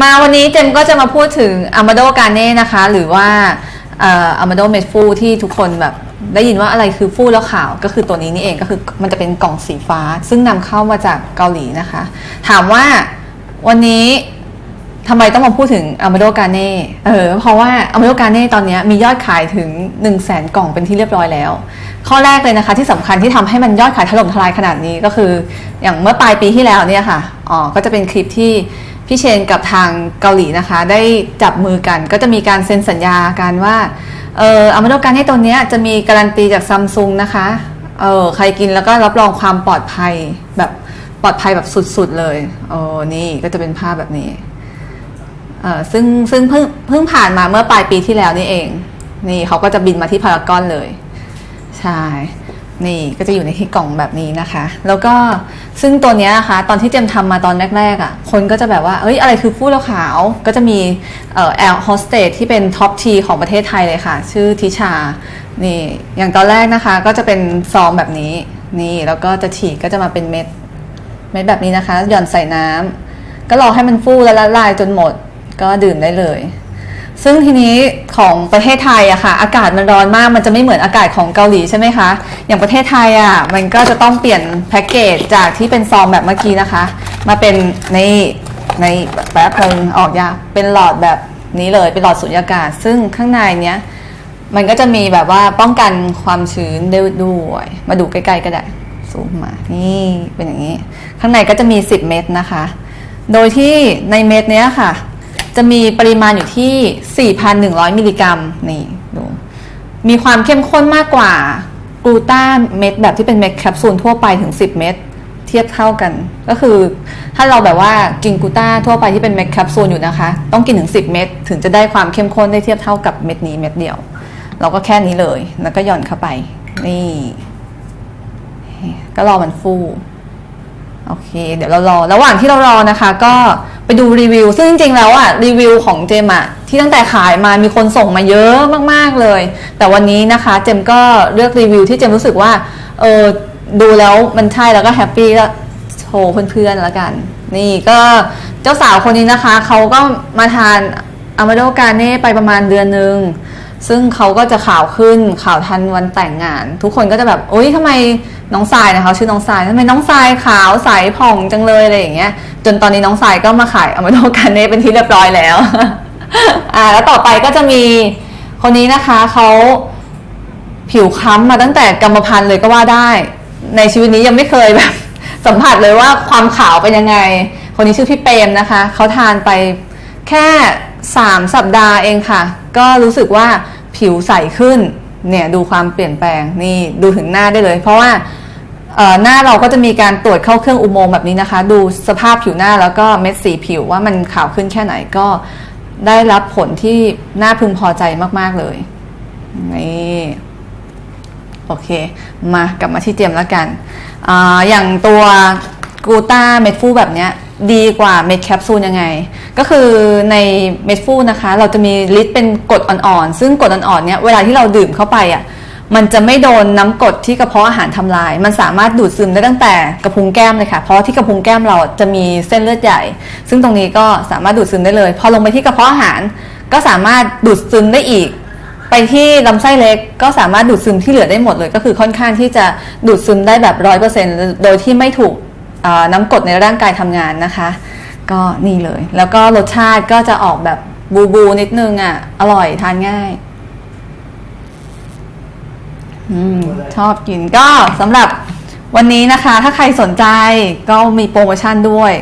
มาวันนี้เจมก็จะมาพูดถึง Amado g a r n e นะคะ หรือว่าอ่อ Amado m e d f u ที่ทุกคนแบบได้ยินว่าอะไรคือฟูแล้วขาวก็คือตัวนี้นี่เองก็คือมันจะเป็นกล่องสีฟ้า ซึ่งนำเข้ามาจากเกาหลีนะคะ ถามว่าวันนี้ทำไมต้องมาพูดถึง Amado g a r n e เออ เพราะว่า Amado g a r n e ตอนนี้มียอดขายถึง 1 0 0 0 0แสนกล่องเป็นที่เรียบร้อยแล้ว ข้อแรกเลยนะคะที่สำคัญที่ทำให้มันยอดขายถล่มทลายขนาดนี้ก็คือ อย่างเมื่อปลายปีที่แล้วเนี่ยค่ะ อ๋อ ก็จะเป็นคลิปที่ พี่เชนกับทางเกาหลีนะคะ ได้จับมือกัน ก็จะมีการเซ็นสัญญากันว่าเอออามาโดการให้ตัวเนี้ยจะมีการันตีจากซัมซุงนะคะเออใครกินแล้วก็รับรองความปลอดภัยแบบปลอดภัยแบบสุดๆเลยโอ้นี่ก็จะเป็นภาพแบบนี้เออซึ่งซึ่งเพิ่งเพิ่งผ่านมาเมื่อปลายปีที่แล้วนี่เอง นี่เขาก็จะบินมาที่พารากอนเลย ใช่ นี่ก็จะอยู่ในที่กล่องแบบนี้นะคะ แล้วก็ซึ่งตัวเนี้ยนะคะตอนที่เจมทำมาตอนแรกๆอะ่ะคนก็จะแบบว่าเอ้ยอะไรคือฟู้แล้วขาว ก็จะมีเอ่อแอร์โฮสเตสที่เป็นท็อปทีของประเทศไทยเลยค่ะ ชื่อทิชานี่อย่างตอนแรกนะคะก็จะเป็นซองแบบนี้นี่แล้วก็จะฉีกก็จะมาเป็นเม็ดเม็ดแบบนี้นะคะ หย่อนใส่น้ำก็รอให้มันฟูและละลายจนหมดก็ดื่มได้เลย ซึ่งทีนี้ของประเทศไทยอะค่ะ อากาศมันร้อนมากมันจะไม่เหมือนอากาศของเกาหลีใช่ไหมคะ อย่างประเทศไทยอะมันก็จะต้องเปลี่ยนแพ็กเกจจากที่เป็นซองแบบเมื่อกี้นะคะ มาเป็นในในแป๊บนึงออกยากเป็นหลอดแบบนี้เลยเป็นหลอดสุญญากาศ ซึ่งข้างในเนี้ยมันก็จะมีแบบว่าป้องกันความชื้นได้ด้วย มาดูใกล้ๆก็ได้ซูมมานี่เป็นอย่างนี้ ข้างในก็จะมี 10 เม็ดนะคะ โดยที่ในเม็ดเนี้ยค่ะ จะมีปริมาณอยู่ที่ 4,100 มิลลิกรัมนี่ดูมีความเข้มข้นมากกว่ากลูต้าเม็ดแบบที่เป็นเม็ดแคปซูลทั่วไปถึง 10 เม็ดเทียบเท่ากัน ก็คือถ้าเราแบบว่ากินกลูต้าทั่วไปที่เป็นเม็ดแคปซูลอยู่นะคะ ต้องกินถึง 10 เม็ดถึงจะได้ความเข้มข้นได้เทียบเท่ากับเม็ดนี้เม็ดเดียว เราก็แค่นี้เลยแล้วก็หย่อนเข้าไป นี่ ก็รอมันฟูโอเค เดี๋ยวเรารอ ระหว่างที่เรารอนะคะ ก็ ไปดูรีวิว ซึ่งจริงๆแล้วอะรีวิวของเจมอะที่ตั้งแต่ขายมามีคนส่งมาเยอะมากๆเลย แต่วันนี้นะคะเจมก็เลือกรีวิวที่เจมรู้สึกว่าเออดูแล้วมันใช่แล้วก็แฮปปี้แล้วโชว์เพื่อนๆแล้วกัน นี่ก็เจ้าสาวคนนี้นะคะเขาก็มาทานอามาโดกาเน่ไปประมาณเดือนหนึ่ง ซึ่งเขาก็จะข่าวขึ้นข่าวทันวันแต่งงาน ทุกคนก็จะแบบโอ๊ยทำไมน้องทรายนะคะชื่อน้องทรายทำไมน้องทรายขาวใสผ่องจังเลยอะไรอย่างเงี้ย จนตอนนี้น้องทรายก็มาขายอามาโดกันเน่เป็นที่เรียบร้อยแล้วอ่าแล้วต่อไปก็จะมีคนนี้นะคะเขาผิวค้ำมาตั้งแต่กรรมพันธุ์เลยก็ว่าได้ ในชีวิตนี้ยังไม่เคยแบบ สัมผัสเลยว่าความขาวเป็นยังไง คนนี้ชื่อพี่เปรมนะคะเขาทานไปแค่ 3 สัปดาห์เองค่ะ ก็รู้สึกว่า ผิวใสขึ้นเนี่ยดูความเปลี่ยนแปลงนี่ดูถึงหน้าได้เลย เพราะว่าหน้าเราก็จะมีการตรวจเข้าเครื่องอุโมงค์แบบนี้นะคะ ดูสภาพผิวหน้าแล้วก็เม็ดสีผิวว่ามันขาวขึ้นแค่ไหนก็ได้รับผลที่น่าพึงพอใจมาก ๆ เลยนี่โอเค มากลับมาที่เจมแล้วกันออย่างตัวกูต้าเม็ดฟูแบบนี้ดีกว่าเม็ดแคปซูลยังไง ก็คือในเม็ดฟูนะคะ เราจะมีฤทธิ์เป็นกรดอ่อนๆ ซึ่งกรดอ่อนๆเนี้ยเวลาที่เราดื่มเข้าไปอะมันจะไม่โดนน้ำกรดที่กระเพาะอาหารทำลาย มันสามารถดูดซึมได้ตั้งแต่กระพุ้งแก้มเลยค่ะ เพราะที่กระพุ้งแก้มเราจะมีเส้นเลือดใหญ่ ซึ่งตรงนี้ก็สามารถดูดซึมได้เลย พอลงไปที่กระเพาะอาหาร ก็สามารถดูดซึมได้อีก ไปที่ลำไส้เล็กก็สามารถดูดซึมที่เหลือได้หมดเลย ก็คือค่อนข้างที่จะดูดซึมได้แบบร้อยเปอร์เซ็นโดยที่ไม่ถูกน้ำกรดในร่างกายทำงานนะคะ ก็นี่เลย แล้วก็รสชาติก็จะออกแบบบูบูนิดนึงอะ อร่อยทานง่ายอืมชอบกินก็สำหรับวันนี้นะคะ ถ้าใครสนใจก็มีโปรโมชั่นด้วย